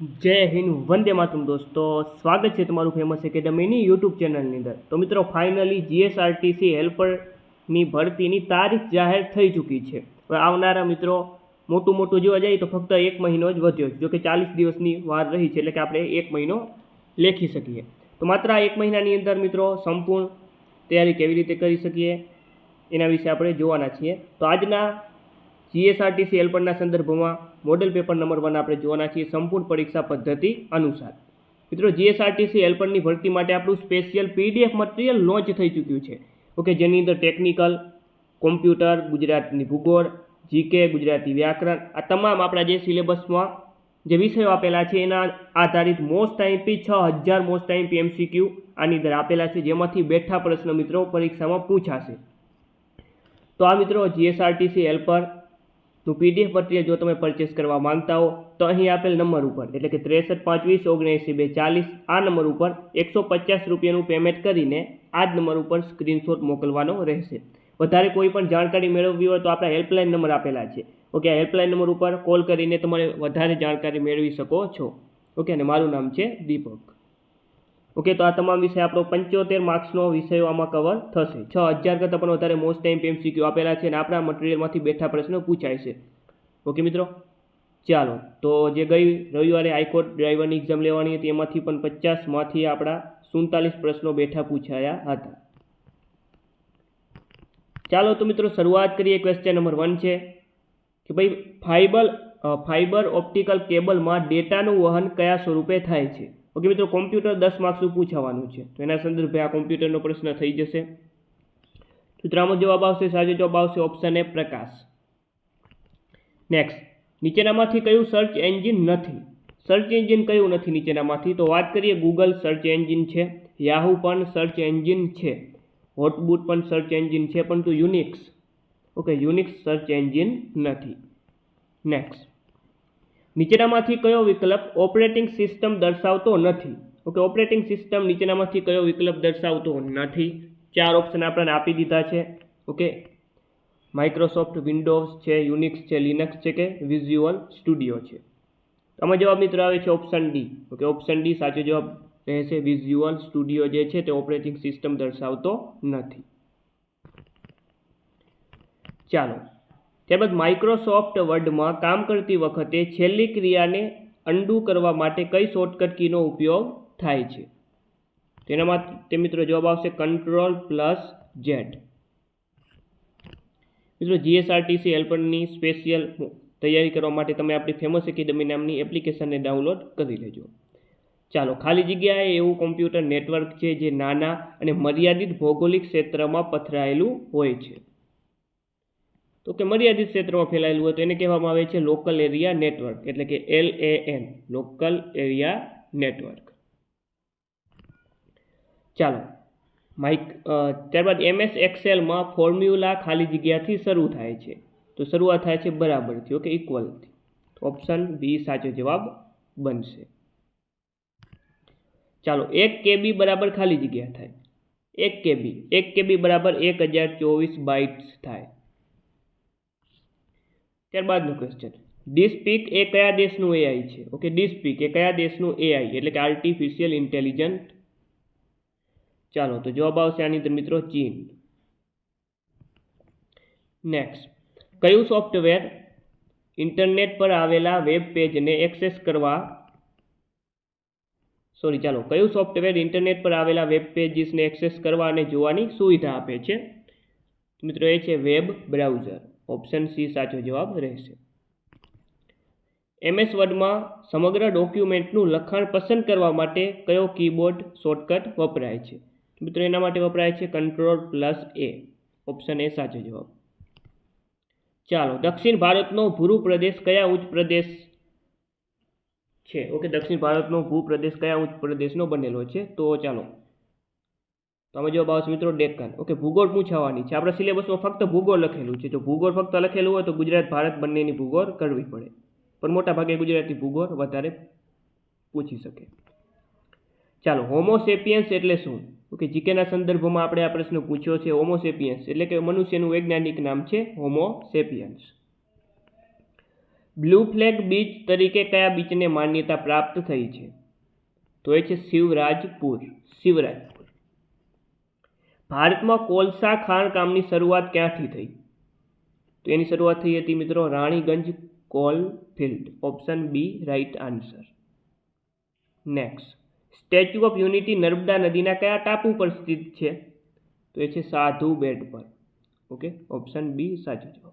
જય હિન્દ, વંદે માતરમ દોસ્તો. સ્વાગત છે તમારું ફેમસ એકેડમીની યુટ્યુબ ચેનલની અંદર. તો મિત્રો ફાઇનલી જીએસઆરટીસી હેલ્પરની ભરતીની તારીખ જાહેર થઈ ચૂકી છે. આવનારા મિત્રો, મોટું મોટું જોવા જઈએ તો ફક્ત એક મહિનો જ વધ્યો છે. જો કે ચાલીસ દિવસની વાર રહી છે, એટલે કે આપણે એક મહિનો લેખી શકીએ. તો માત્ર આ એક મહિનાની અંદર મિત્રો, સંપૂર્ણ તૈયારી કેવી રીતે કરી શકીએ, એના વિશે આપણે જોવાના છીએ. તો આજના જીએસઆરટીસી એલપણના સંદર્ભમાં મોડેલ પેપર નંબર વન આપણે જોવાના છીએ સંપૂર્ણ પરીક્ષા પદ્ધતિ અનુસાર. મિત્રો જીએસઆરટીસી એલપણની ભરતી માટે આપણું સ્પેશિયલ પીડીએફ મટીરિયલ લોન્ચ થઈ ચૂક્યું છે. ઓકે, જેની અંદર ટેકનિકલ, કોમ્પ્યુટર, ગુજરાતની ભૂગોળ, જીકે, ગુજરાતી વ્યાકરણ, આ તમામ આપણા જે સિલેબસમાં જે વિષયો આપેલા છે એના આધારિત મોસ્ટ આઈમ્પી છ હજાર મોસ્ટ આઈમ્પી એમસીક્યુ આની અંદર આપેલા છે, જેમાંથી બેઠા પ્રશ્ન મિત્રો પરીક્ષામાં પૂછાશે. તો આ મિત્રો જીએસઆરટીસી હેલ્પર નું પીડીએફ મટીરિયલ જો તમે પરચેસ કરવા માંગતા હો, તો અહીં આપેલ નંબર ઉપર, એટલે કે ત્રેસઠ પાંચવીસ ઓગણએંસી બે ચાલીસ આ નંબર ઉપર એકસો પચાસ રૂપિયાનું પેમેન્ટ કરીને આ જ નંબર ઉપર સ્ક્રીનશોટ મોકલવાનો રહેશે. વધારે કોઈ પણ જાણકારી મેળવવી હોય તો આપણા હેલ્પલાઇન નંબર આપેલા છે. ઓકે આ હેલ્પલાઇન નંબર ઉપર કોલ કરીને તમારે વધારે જાણકારી મેળવી શકો છો. ઓકે અને મારું નામ છે દીપક. ઓકે તો આ તમામ વિષય આપણો પંચોતેર માર્ક્સનો વિષયો આમાં કવર થશે. છ હજાર કરતાં પણ વધારે મોસ્ટ ટાઈમ એમસીક્યુ આપેલા છે અને આપણા મટીરિયલમાંથી બેઠા પ્રશ્નો પૂછાય છે. ઓકે મિત્રો? ચાલો, તો જે ગઈ રવિવારે હાઈકોર્ટ ડ્રાઈવરની એક્ઝામ લેવાની હતી, એમાંથી પણ પચાસમાંથી આપણા સુડતાલીસ પ્રશ્નો બેઠા પૂછાયા હતા. ચાલો, તો મિત્રો, શરૂઆત કરીએ ક્વેશ્ચન નંબર વન છે કે ભાઈ ફાઈબર ફાઈબર ઓપ્ટિકલ કેબલમાં ડેટાનું વહન કયા સ્વરૂપે થાય છે? ઓકે મિત્રો કોમ્પ્યુટર દસ માર્ક્સનું પૂછાવાનું છે. તો એના સંદર્ભે આ કોમ્પ્યુટરનો પ્રશ્ન થઈ જશે. સૂત્રામાં જવાબ આવશે સાચો જવાબ આવશે ઓપ્શન એ પ્રકાશ. નેક્સ્ટ નીચેનામાંથી કયું સર્ચ એન્જિન નથી? સર્ચ એન્જિન કયું નથી નીચેનામાંથી? તો વાત કરીએ ગૂગલ સર્ચ એન્જિન છે યાહુ પણ સર્ચ એન્જિન છે હોટબુટ પણ સર્ચ એન્જિન છે, પરંતુ Unix okay Unix search engine નથી. નેક્સ્ટ નીચેનામાંથી કયો વિકલ્પ ઓપરેટિંગ સિસ્ટમ દર્શાવતો નથી? ઓકે, ઓપરેટિંગ સિસ્ટમ નીચેનામાંથી કયો વિકલ્પ દર્શાવતો નથી? ચાર ઓપ્શન આપણને આપી દીધા છે. ઓકે માઇક્રોસોફ્ટ વિન્ડોઝ છે યુનિક્સ છે લિનક્સ છે કે વિઝ્યુઅલ સ્ટુડિયો છે. આમાં જવાબ મિત્રો આવે છે option D. Okay, option D સાચો જવાબ રહેશે. વિઝ્યુઅલ સ્ટુડિયો જે છે તે ઓપરેટિંગ સિસ્ટમ દર્શાવતો નથી. ચાલો ત્યારબાદ માઇક્રોસોફ્ટ વર્ડમાં કામ કરતી વખતે છેલ્લી ક્રિયાને અન્ડુ કરવા માટે કઈ શોર્ટકટ કીનો ઉપયોગ થાય છે. તેનામાં તે મિત્રો જવાબ આવશે કંટ્રોલ પ્લસ જેટ મિત્રો જીએસઆરટીસી હેલ્પરની સ્પેશિયલ તૈયારી કરવા માટે તમે આપણી ફેમસ એકેડમી નામની એપ્લિકેશનને ડાઉનલોડ કરી લેજો. ચાલો, ખાલી જગ્યાએ એવું કોમ્પ્યુટર નેટવર્ક છે જે નાના અને મર્યાદિત ભૌગોલિક ક્ષેત્રમાં પથરાયેલું હોય છે. તો કે મર્યાદિત ક્ષેત્રમાં ફેલાયેલું હોય તો એને કહેવામાં આવે છે લોકલ એરિયા નેટવર્ક એટલે કે L A N local area network ચાલો માઇક ત્યારબાદ એમએસ એક્સેલમાં ફોર્મ્યુલા ખાલી જગ્યાથી શરૂ થાય છે. તો શરૂઆત થાય છે બરાબરથી, ઓકે ઇક્વલથી ઓપ્શન બી સાચો જવાબ બનશે. ચાલો, એક કેબી બરાબર ખાલી જગ્યા થાય. એક કેબી એક કેબી બરાબર એક હજાર ચોવીસ બાઇટ્સ થાય. ત્યારબાદનો ક્વેશ્ચન ડિસ્પીક એ કયા દેશનું એઆઈ છે? ઓકે ડિસ્પીક એ કયા દેશનું એઆઈ એટલે કે આર્ટિફિશિયલ ઇન્ટેલિજન્ટ ચાલો, તો જવાબ આવશે આની અંદર મિત્રો ચીન. નેક્સ્ટ કયું સોફ્ટવેર ઇન્ટરનેટ પર આવેલા વેબ પેજને એક્સેસ કરવા? સોરી ચાલો, કયું સોફ્ટવેર ઇન્ટરનેટ પર આવેલા વેબ પેજીસને એક્સેસ કરવા અને જોવાની સુવિધા આપે છે? મિત્રો, એ છે વેબ બ્રાઉઝર ઓપ્શન સી સાચો જવાબ રહેશે. એમએસ વર્ડમાં સમગ્ર ડોક્યુમેન્ટનું લખાણ પસંદ કરવા માટે કયો કીબોર્ડ શોર્ટકટ વપરાય છે? મિત્રો, એના માટે વપરાય છે control plus A option A સાચો જવાબ. ચાલો, દક્ષિણ ભારતનો ભૂરુ પ્રદેશ કયા ઉચ્ચ પ્રદેશ છે? ઓકે દક્ષિણ ભારતનો ભૂપ્રદેશ કયા ઉચ્ચ પ્રદેશનો બનેલો છે? તો ચાલો તો જો આવશે મિત્રો ડેક્કન. ઓકે ભૂગોળ પૂછાવાની છે. આપણા સિલેબસમાં ફક્ત ભૂગોળ લખેલું છે. જો ભૂગોળ ફક્ત લખેલું હોય તો ગુજરાત, ભારત બંનેની ભૂગોળ કરવી પડે. પણ મોટા ભાગે ગુજરાતી ભૂગોળ વધારે પૂછી શકે. ચાલો હોમોસેપિયન્સ એટલે શું? ઓકે જીકેના સંદર્ભમાં આપણે આ પ્રશ્ન પૂછ્યો છે. હોમોસેપિયન્સ એટલે કે મનુષ્યનું વૈજ્ઞાનિક નામ છે હોમોસેપિયન્સ બ્લુ ફ્લેગ બીચ તરીકે કયા બીચને માન્યતા પ્રાપ્ત થઈ છે? તો એ છે શિવરાજપુર. શિવરાજપુર. ભારતમાં કોલસા ખાણકામની શરૂઆત ક્યાંથી થઈ? તો એની શરૂઆત થઈ હતી મિત્રો Raniganj coal field, option B right answer. Next statue of unity Narmada નદીના કયા ટાપુ પર સ્થિત છે? તો એ છે સાધુ બેટ પર. ઓકે? ઓપ્શન બી સાચો જવાબ.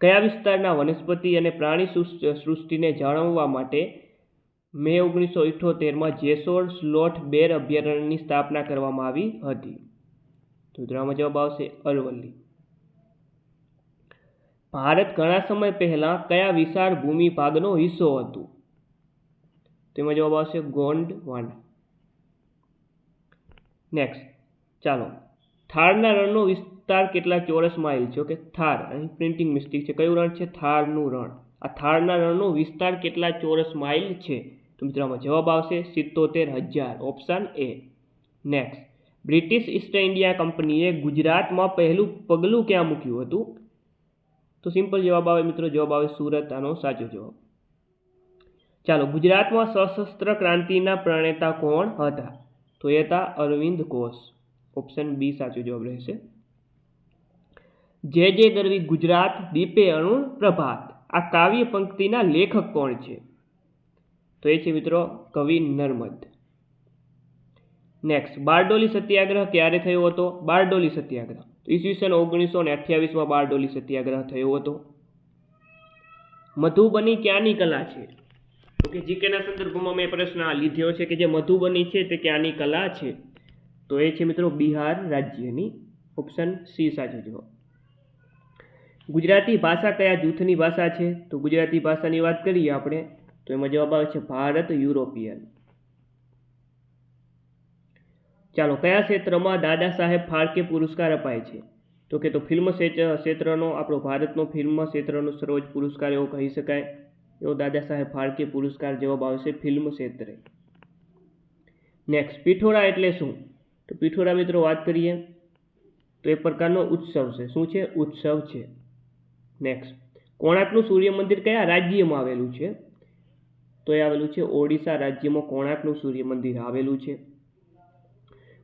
કયા વિસ્તારના વનસ્પતિ અને પ્રાણી સૃષ્ટિ- સૃષ્ટિને જાળવવા માટે મે ઓગણીસો ઇઠ્ઠોતેરમાં જેસોર સ્લોટ બેર અભયારણ્યની સ્થાપના કરવામાં આવી હતી. ત્રણમાં જવાબ આવશે અરવલ્લી. ભારત ઘણા સમય પહેલાં કયા વિશાળ ભૂમિ ભાગનો હિસ્સો હતો? તેમાં જવાબ આવશે ગોંડવાના. નેક્સ્ટ ચાલો. થારના રણનો વિસ્તાર કેટલા ચોરસ માઇલ છે? ઓકે, થાર. અહીં પ્રિન્ટિંગ મિસ્ટેક છે. કયું રણ છે? થારનું રણ. આ થારના રણનો વિસ્તાર કેટલા ચોરસ માઇલ છે? તો મિત્રો આમાં જવાબ આવશે સિત્તોતેર હજાર. Option A next British East India કંપનીએ ગુજરાતમાં પહેલું પગલું ક્યાં મૂક્યું હતું? તો સિમ્પલ જવાબ આવે મિત્રો, જવાબ આવે સુરત. આનો સાચો જવાબ. ચાલો, ગુજરાતમાં સશસ્ત્ર ક્રાંતિના પ્રણેતા કોણ હતા? તો એ હતા અરવિંદ ઘોષ ઓપ્શન બી સાચો જવાબ રહેશે. જે જે ગરવી ગુજરાત, દીપે અરુણ પ્રભાત. આ કાવ્ય પંક્તિના લેખક કોણ છે? તો એ છે મિત્રો કવિ નર્મદ. નેક્સ્ટ બારડોલી સત્યાગ્રહ ક્યારે થયો હતો? બારડોલી સત્યાગ્રહ. ઈસવીસન ઓગણીસો ને અઠ્યાવીસમાં બારડોલી સત્યાગ્રહ થયો હતો. મધુબની ક્યાંની કલા છે? તો કે જીકેના સંદર્ભમાં મેં પ્રશ્ન લીધ્યો લીધો છે કે જે મધુબની છે તે ક્યાંની કલા છે? તો એ છે મિત્રો બિહાર રાજ્યની ઓપ્શન સી સાચો જવાબ. ગુજરાતી ભાષા કયા જૂથની ભાષા છે? તો ગુજરાતી ભાષાની વાત કરીએ આપણે. તો એમાં જવાબ આવે છે ભારત યુરોપિયન. ચાલો, કયા ક્ષેત્રમાં દાદા સાહેબ ફાળકે પુરસ્કાર અપાય છે? તો કે તો ફિલ્મ ક્ષેત્ર- ક્ષેત્રનો, આપણો ભારતનો ફિલ્મ ક્ષેત્રનો સર્વોચ્ચ પુરસ્કાર એવો કહી શકાય. એવો દાદા સાહેબ ફાળકે પુરસ્કાર જવાબ આવશે ફિલ્મ ક્ષેત્રે. નેક્સ્ટ પીઠોરા એટલે શું? તો પીઠોરા મિત્રો વાત કરીએ. તો એ પ્રકારનો ઉત્સવ છે. શું છે? ઉત્સવ છે. નેક્સ્ટ કોણાર્કનું સૂર્ય મંદિર કયા રાજ્યમાં આવેલું છે? તો એ આવેલું છે ઓડિશા રાજ્યમાં કોણાર્કનું સૂર્ય મંદિર આવેલું છે.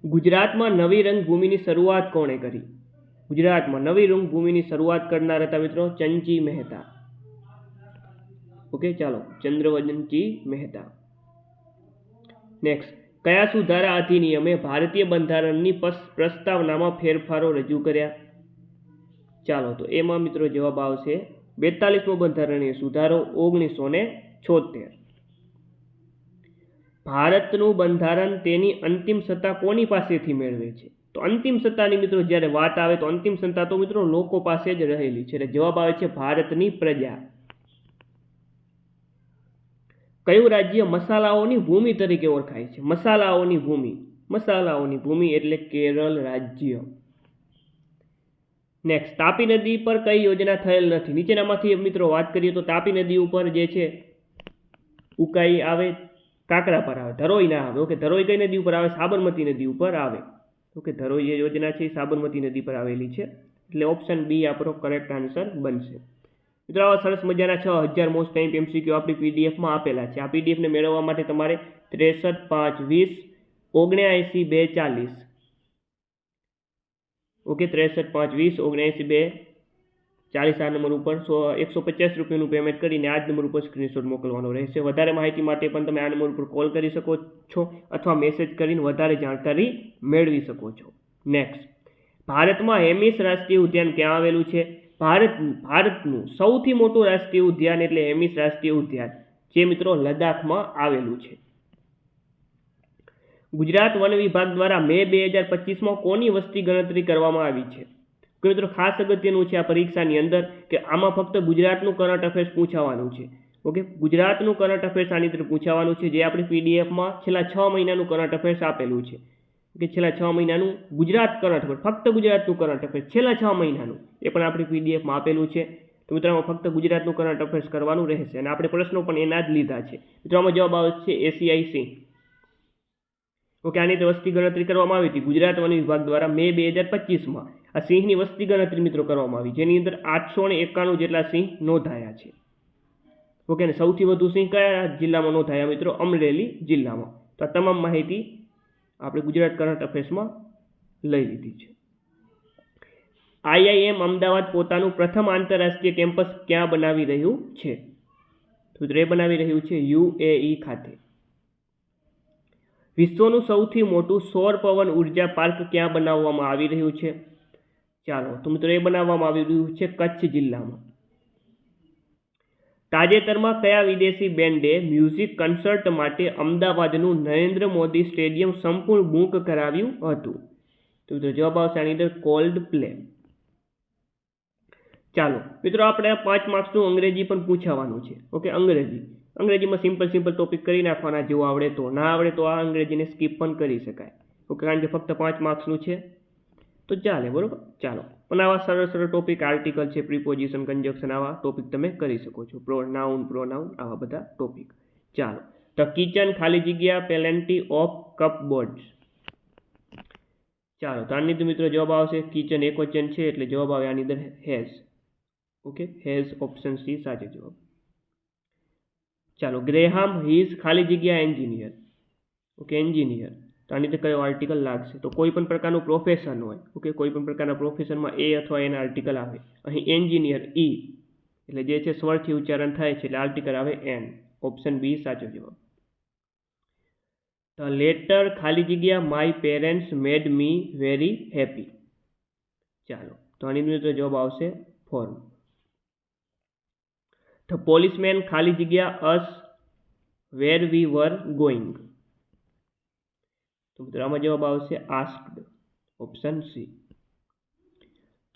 ગુજરાતમાં નવી રંગભૂમિની શરૂઆત કોણે કરી? ગુજરાતમાં નવી રંગભૂમિની શરૂઆત કરનાર હતા મિત્રો ચંચી મહેતા. ઓકે, ચાલો, ચંદ્રવદનજી મહેતા. નેક્સ્ટ કયા સુધારા અધિનિયમે ભારતીય બંધારણની પ્રસ્તાવનામાં ફેરફારો રજૂ કર્યા? ચાલો, તો એમાં મિત્રો જવાબ આવશે બેતાલીસમો બંધારણીય સુધારો ઓગણીસો ને છોતેર ભારતનું બંધારણ તેની અંતિમ સત્તા કોની પાસેથી મેળવે છે? તો અંતિમ સત્તાની મિત્રો જ્યારે વાત આવે તો અંતિમ સત્તા તો મિત્રો લોકો પાસે જ રહેલી છે. એટલે જવાબ આવે છે ભારતની પ્રજા. કયું રાજ્ય મસાલાઓની ભૂમિ તરીકે ઓળખાય છે? મસાલાઓની ભૂમિ. મસાલાઓની ભૂમિ એટલે કેરળ રાજ્ય. નેક્સ્ટ તાપી નદી પર કઈ યોજના થયેલ નથી? નીચેનામાંથી મિત્રો વાત કરીએ તો તાપી નદી ઉપર જે છે, ઉકાઈ આવે કાંકરા પર આવે, ધરોઈ ના આવે. ઓકે, ધરોઈ કઈ નદી ઉપર આવે? સાબરમતી નદી ઉપર આવે. ઓકે, ધરોઈ જે યોજના છે એ સાબરમતી નદી પર આવેલી છે. એટલે ઓપ્શન બી આપણો કરેક્ટ આન્સર બનશે. મિત્રો, આવા સરસ મજાના છ હજાર મોસ્ટ ટાઈમ એમસીક્યુ આપણી પીડીએફમાં આપેલા છે. આ પીડીએફને મેળવવા માટે તમારે ત્રેસઠ, પાંચ, વીસ ઓગણ્યાએંસી બે, ચાલીસ. ઓકે, ત્રેસઠ, પાંચ, વીસ ઓગણ્યાએંસી બે ચાલીસ આ નંબર ઉપર. સો, એકસો પચાસ રૂપિયાનું પેમેન્ટ કરીને આ જ નંબર ઉપર સ્ક્રીનશોટ મોકલવાનો રહેશે. વધારે માહિતી માટે પણ તમે આ નંબર ઉપર કોલ કરી શકો છો અથવા મેસેજ કરીને વધારે જાણકારી મેળવી શકો છો. નેક્સ્ટ ભારતમાં હેમિસ રાષ્ટ્રીય ઉદ્યાન ક્યાં આવેલું છે? ભારત, ભારતનું સૌથી મોટું રાષ્ટ્રીય ઉદ્યાન એટલે હેમિસ રાષ્ટ્રીય ઉદ્યાન, જે મિત્રો લદ્દાખમાં આવેલું છે. ગુજરાત વન વિભાગ દ્વારા મે બે હજાર પચીસમાં કોની વસ્તી ગણતરી કરવામાં આવી છે? તો મિત્રો ખાસ અગત્યનું છે આ પરીક્ષાની અંદર કે આમાં ફક્ત ગુજરાતનું કરંટ અફેર્સ પૂછાવાનું છે. ઓકે? ગુજરાતનું કરંટ અફેર્સ આની અંદર પૂછાવાનું છે. જે આપણી પીડીએફમાં છેલ્લા છ મહિનાનું કરંટ અફેર્સ આપેલું છે. કે છેલ્લા છ મહિનાનું ગુજરાત કરંટ અફેર ફક્ત ગુજરાતનું કરંટ અફેર્સ છેલ્લા છ મહિનાનું એ પણ આપણી પીડીએફમાં આપેલું છે. તો મિત્રો, આમાં ફક્ત ગુજરાતનું કરંટ અફેર્સ કરવાનું રહેશે. અને આપણે પ્રશ્નો પણ એના જ લીધા છે. મિત્રો, આમાં જવાબ આવશે છે એસીઆઈ સિંહ ઓકે? આની તો વસ્તી ગણતરી કરવામાં આવી હતી. ગુજરાત વન વિભાગ દ્વારા મે બે હજાર પચીસમાં. આ સિંહની વસ્તી ગણતરી મિત્રો કરવામાં આવી, જેની અંદર આઠસો ને એકાણું જેટલા સિંહ નોંધાયા છે. ઓકે, ને સૌથી વધુ સિંહ કયા જિલ્લામાં નોંધાયા મિત્રો? અમરેલી જિલ્લામાં. તો આ તમામ માહિતી આપણે ગુજરાત કરંટ અફેર્સમાં લઈ લીધી છે. આઈઆઈએમ અમદાવાદ પોતાનું પ્રથમ આંતરરાષ્ટ્રીય કેમ્પસ ક્યાં બનાવી રહ્યું છે? તો એ બનાવી રહ્યું છે યુએઈ ખાતે. વિશ્વનું સૌથી મોટું સૌર પવન ઊર્જા પાર્ક ક્યાં બનાવવામાં આવી રહ્યું છે? ચાલો, તો મિત્રો એ બનાવવામાં આવી રહ્યું છે કચ્છ જિલ્લામાં. તાજેતરમાં કયા વિદેશી બેન્ડે મ્યુઝિક કન્સર્ટ માટે અમદાવાદનું નરેન્દ્ર મોદી સ્ટેડિયમ સંપૂર્ણ બુક કરાવ્યું હતું? તો મિત્રો જવાબ આવશે આની અંદર કોલ્ડ પ્લે. ચાલો, મિત્રો આપણે પાંચ માર્ક્સનું અંગ્રેજી પણ પૂછાવાનું છે. ઓકે, અંગ્રેજી. અંગ્રેજીમાં સિમ્પલ સિમ્પલ ટોપિક કરી નાખવાના, જેવું આવડે તો. ના આવડે તો આ અંગ્રેજીને સ્કીપ પણ કરી શકાય. ઓકે, કારણ કે ફક્ત પાંચ માર્ક્સનું છે. તો ચાલે, બરોબર? ચાલો. પણ આવા સરળ સરળ ટોપિક આર્ટિકલ છે પ્રિપોઝિશન કન્જક્શન આવા ટોપિક તમે કરી શકો છો. પ્રો નાઉન પ્રોનાઉન આવા બધા ટોપિક ચાલો. તો કિચન ખાલી જગ્યા પેલેન્ટી ઓફ કપબોર્ડ્સ ચાલો, તો આની અંદર મિત્રો જવાબ આવશે કિચન એક વચન છે, એટલે જવાબ આવે આની અંદર has okay has option C સાચો જવાબ. ચાલો ગ્રેહામ હીઝ ખાલી જગ્યા એન્જિનિયર ઓકે એન્જિનિયર તો આની કયો આર્ટિકલ લાગશે? તો કોઈ પણ પ્રકારનું પ્રોફેશન હોય ઓકે કોઈ પણ પ્રકારના પ્રોફેશનમાં એ અથવા એના આર્ટિકલ આવે. અહીં એન્જિનિયર ઈ એટલે જે છે સ્વરથી ઉચ્ચારણ થાય છે, એટલે આર્ટિકલ આવે એન ઓપ્શન બી સાચો જવાબ. ધ લેટર ખાલી જગ્યા my parents made me very happy ચાલો, તો આની અંદર જવાબ આવશે ફોર્મ ધ પોલીસમેન ખાલી જગ્યા અસ વેર વી વર ગોઈંગ તો મિત્રો આમાં જવાબ આવશે આસ્ક્ડ ઓપ્શન સી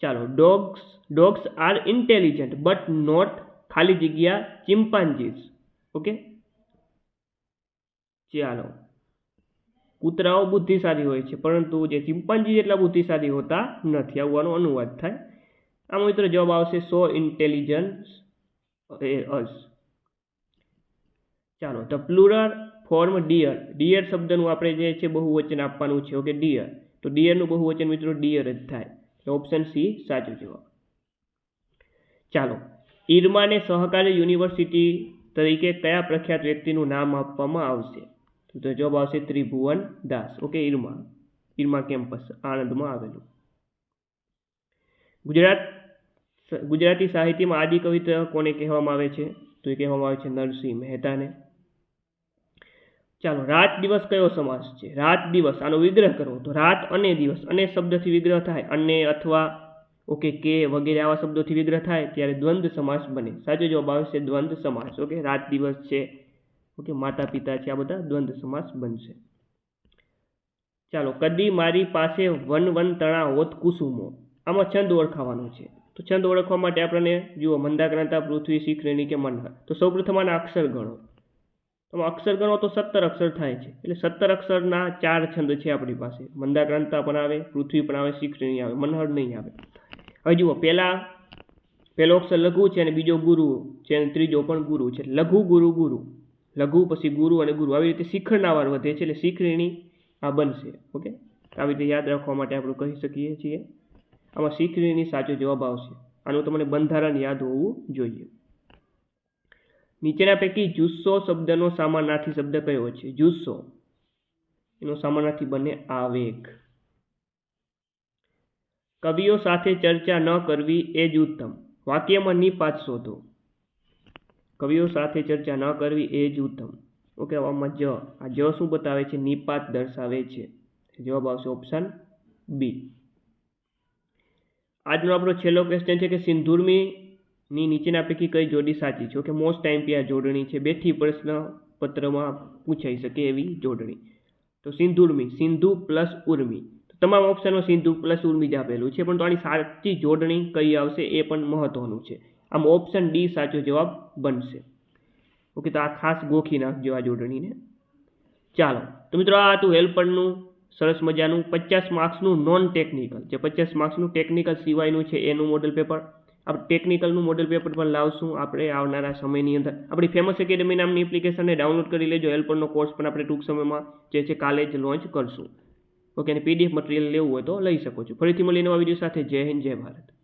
ચાલો dogs dogs are intelligent but not ખાલી જગ્યા ચિમ્પાન્જીસ ઓકે ચાલો. કૂતરાઓ બુદ્ધિશાળી હોય છે, પરંતુ જે ચિમ્પાન્જી જેટલા બુદ્ધિશાળી હોતા નથી. આવવાનો અનુવાદ થાય. આ મિત્રો જવાબ આવશે સો ઇન્ટેલિજન્સ એ અસ ચાલો the plural form deer deer શબ્દનું આપણે જે છે બહુવચન આપવાનું છે ઓકે ડિયર તો ડિયરનું બહુવચન મિત્રો ડિયર જ થાય. તો ઓપ્શન સી સાચો જવાબ ચાલો. ઈરમાને સહકારી યુનિવર્સિટી તરીકે કયા પ્રખ્યાત વ્યક્તિનું નામ આપવામાં આવશે? તો જવાબ આવશે ત્રિભુવન દાસ ઓકે ઈરમા. ઈરમા કેમ્પસ, આણંદમાં આવેલું. ગુજરાત ગુજરાતી સાહિત્યમાં આદિકવિ કોને કહેવામાં આવે છે? તો એ કહેવામાં આવે છે નરસિંહ મહેતાને. ચાલો, રાત દિવસ કયો સમાસ છે? રાત દિવસ, આનો વિગ્રહ કરવો તો રાત અને દિવસ, અને શબ્દથી વિગ્રહ થાય. અને અથવા, ઓકે, કે વગેરે આવા શબ્દોથી વિગ્રહ થાય, ત્યારે દ્વંદ સમાસ બને. સાચો જવાબ આવશે દ્વંદ સમાસ, ઓકે? રાત દિવસ છે, ઓકે? માતા પિતા છે, આ બધા દ્વંદ્વ સમાસ બનશે. ચાલો, કદી મારી પાસે વન વન તણા હોત કુસુમો. આમાં છંદ ઓળખાવાનો છે. તો છંદ ઓળખવા માટે આપણને, જુઓ, મંદાક્રાંતા, પૃથ્વી, શીખરેણી કે મનહર તો સૌપ્રથમ આના અક્ષર ગણો. તો અક્ષર ગણો તો સત્તર અક્ષર થાય છે. એટલે સત્તર અક્ષરના ચાર છંદ છે આપણી પાસે. મંદાક્રાંતા પણ આવે, પૃથ્વી પણ આવે શીખરેણી આવે, મનહર નહીં આવે. હવે જુઓ, પહેલાં, પહેલો અક્ષર લઘુ છે અને બીજો ગુરુ છે અને ત્રીજો પણ ગુરુ છે. લઘુ ગુરુ ગુરુ. લઘુ પછી ગુરુ અને ગુરુ. આવી રીતે શિખરના વાર વધે છે એટલે શીખરેણી આ બનશે. ઓકે? આવી રીતે યાદ રાખવા માટે આપણે કહી શકીએ છીએ. આમાં શીખરીની સાચો જવાબ આવશે. આનું તમને બંધારણ યાદ હોવું જોઈએ. નીચેના પૈકી જુસ્સો શબ્દનો સામાનાર્થી શબ્દ કયો છે? જુસ્સો. એનો સામાનાર્થી બને આવેગ. કવિઓ સાથે ચર્ચા ન કરવી એ જ ઉત્તમ. વાક્યમાં નિપાત શોધો. કવિઓ સાથે ચર્ચા ન કરવી એ જ ઉત્તમ. ઓકે આમાં જ. આ જ શું બતાવે છે? નિપાત દર્શાવે છે. જવાબ આવશે ઓપ્શન બી. આજનો આપણો છેલ્લો ક્વેશ્ચન છે કે સિંધુર્મીની નીચેના પૈકી કઈ જોડી સાચી છે? ઓકે મોસ્ટ ટાઈમ પી આ જોડણી છે. બેથી પ્રશ્ન પત્રમાં પૂછાઈ શકે એવી જોડણી. તો સિંધુર્મી સિંધુ પ્લસ ઉર્મી. તમામ ઓપ્શનમાં સિંધુ પ્લસ ઉર્મી જ આપેલું છે, પણ તો આની સાચી જોડણી કઈ આવશે એ પણ મહત્વનું છે. આમ ઓપ્શન ડી સાચો જવાબ બનશે. ઓકે, તો આ ખાસ ગોખી નાખજો આ જોડણીને. ચાલો, તો મિત્રો આ હતું હેલ્પરનું સરસ મજાનું, પચાસ માર્ક્સનું નોન ટેકનિકલ જે પચાસ માર્ક્સનું ટેકનિકલ સિવાયનું છે એનું મોડલ પેપર આપણે ટેકનિકલનું મોડલ પેપર પણ લાવશું. આપણે આવનારા સમયની અંદર. આપણી ફેમસ એકેડમી નામની એપ્લિકેશનને ડાઉનલોડ કરી લેજો. હેલ્પરનો કોર્સ પણ આપણે ટૂંક સમયમાં જે છે કાલે જ લોન્ચ કરશું. ઓકે અને પીડીએફ મટીરિયલ લેવું હોય તો લઈ શકો છો. ફરીથી મળીને નવા વીડિયો સાથે. જય હિન્દ, જય ભારત.